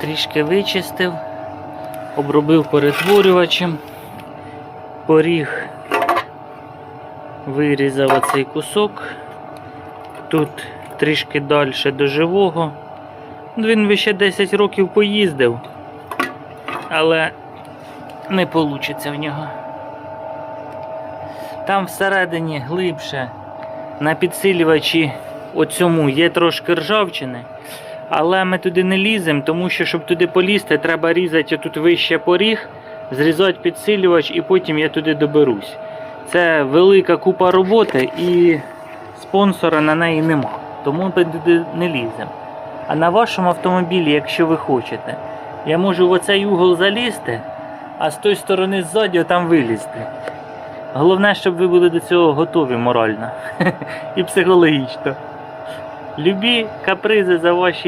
Трішки вичистив, обробив перетворювачем, поріг, вирізав оцей кусок. Тут трішки далі до живого. Він ще 10 років поїздив, але не вийде в нього. Там всередині глибше на підсилювачі оцьому є трошки ржавчини. Але ми туди не ліземо, тому що, щоб туди полізти, треба різати тут вище поріг, зрізати підсилювач і потім я туди доберусь. Це велика купа роботи і спонсора на неї нема. Тому ми туди не ліземо. А на вашому автомобілі, якщо ви хочете, я можу в оцей угол залізти, а з тої сторони ззаді там вилізти. Головне, щоб ви були до цього готові морально і психологічно. Любі капризи за ваші